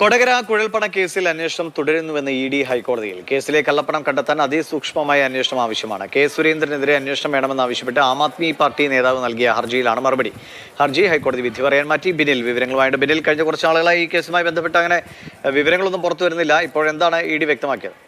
കൊടകര കുഴൽപ്പണ കേസിൽ അന്വേഷണം തുടരുന്നുവെന്ന് E D ഹൈക്കോടതിയിൽ. കേസിലെ കള്ളപ്പണം കണ്ടെത്താൻ അതിസൂക്ഷ്മമായ അന്വേഷണം ആവശ്യമാണ്. കെ സുരേന്ദ്രനെതിരെ അന്വേഷണം വേണമെന്ന് ആവശ്യപ്പെട്ട് ആം ആദ്മി പാർട്ടി നേതാവ് നൽകിയ ഹർജിയിലാണ് മറുപടി. ഹർജി ഹൈക്കോടതി വിധി പറയാൻ മാറ്റി. ബിനിൽ വിവരങ്ങളുമായിട്ട് ബിനിൽ കഴിഞ്ഞ കുറച്ച് ആളുകളായി ഈ കേസുമായി ബന്ധപ്പെട്ട് അങ്ങനെ വിവരങ്ങളൊന്നും പുറത്തു വരുന്നില്ല. ഇപ്പോഴെന്താണ് ഇ ഡി വ്യക്തമാക്കിയത്?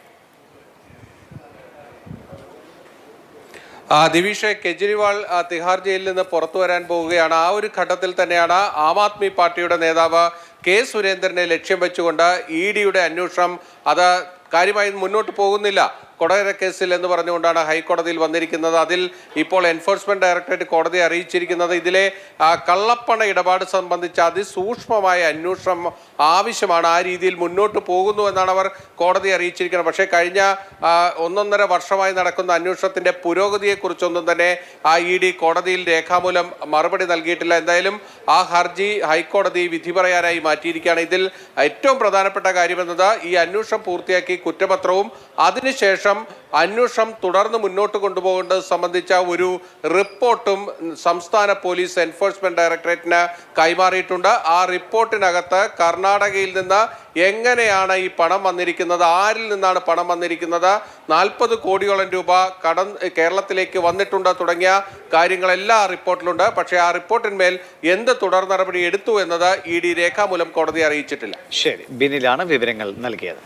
ദിവിഷെ കെജ്രിവാൾ തിഹാർ ജയിലിൽ നിന്ന് പുറത്തു വരാൻ പോവുകയാണ്. ആ ഒരു ഘട്ടത്തിൽ തന്നെയാണ് ആം ആദ്മി പാർട്ടിയുടെ നേതാവ് കെ സുരേന്ദ്രനെ ലക്ഷ്യം വെച്ചുകൊണ്ട് ഇ ഡിയുടെ അന്വേഷണം അത് കാര്യമായി മുന്നോട്ട് പോകുന്നില്ല. കൊടകര കേസിൽ എന്ന് പറഞ്ഞുകൊണ്ടാണ് ഹൈക്കോടതിയിൽ വന്നിരിക്കുന്നത്. അതിൽ ഇപ്പോൾ എൻഫോഴ്സ്മെന്റ് ഡയറക്ടറേറ്റ് കോടതിയെ അറിയിച്ചിരിക്കുന്നത്. ഇതിലെ കള്ളപ്പണ ഇടപാട് സംബന്ധിച്ച അതിസൂക്ഷ്മമായ അന്വേഷണം ആവശ്യമാണ്. ആ രീതിയിൽ മുന്നോട്ട് പോകുന്നു എന്നാണ് അവർ കോടതി അറിയിച്ചിരിക്കുന്നത്. പക്ഷേ കഴിഞ്ഞ ഒന്നൊന്നര വർഷമായി നടക്കുന്ന അന്വേഷണത്തിന്റെ പുരോഗതിയെക്കുറിച്ചൊന്നും തന്നെ ആ ഇ ഡി കോടതിയിൽ രേഖാമൂലം മറുപടി നൽകിയിട്ടില്ല. എന്തായാലും ആ ഹർജി ഹൈക്കോടതി വിധി പറയാനായി മാറ്റിയിരിക്കുകയാണ്. ഇതിൽ ഏറ്റവും പ്രധാനപ്പെട്ട കാര്യമെന്നത് ഈ അന്വേഷണം പൂർത്തിയാക്കി കുറ്റപത്രവും അതിനുശേഷം അന്വേഷണം തുടർന്ന് മുന്നോട്ട് കൊണ്ടുപോകേണ്ടത് സംബന്ധിച്ച ഒരു റിപ്പോർട്ടും സംസ്ഥാന പോലീസ് എൻഫോഴ്സ്മെന്റ് ഡയറക്ടറേറ്റിന് കൈമാറിയിട്ടുണ്ട്. ആ റിപ്പോർട്ടിനകത്ത് കർണാടകയിൽ നിന്ന് എങ്ങനെയാണ് ഈ പണം വന്നിരിക്കുന്നത് ആരിൽ നിന്നാണ് പണം വന്നിരിക്കുന്നത് നാൽപ്പത് കോടിയോളം രൂപ കട കേരളത്തിലേക്ക് വന്നിട്ടുണ്ട് തുടങ്ങിയ കാര്യങ്ങളെല്ലാം ആ റിപ്പോർട്ടിലുണ്ട്. പക്ഷേ ആ റിപ്പോർട്ടിന്മേൽ എന്ത് തുടർ നടപടി എടുത്തു എന്നത് ഇ ഡി രേഖാമൂലം കോടതി അറിയിച്ചിട്ടില്ല. ശരി ബിനിലാണ് വിവരങ്ങൾ നൽകിയത്.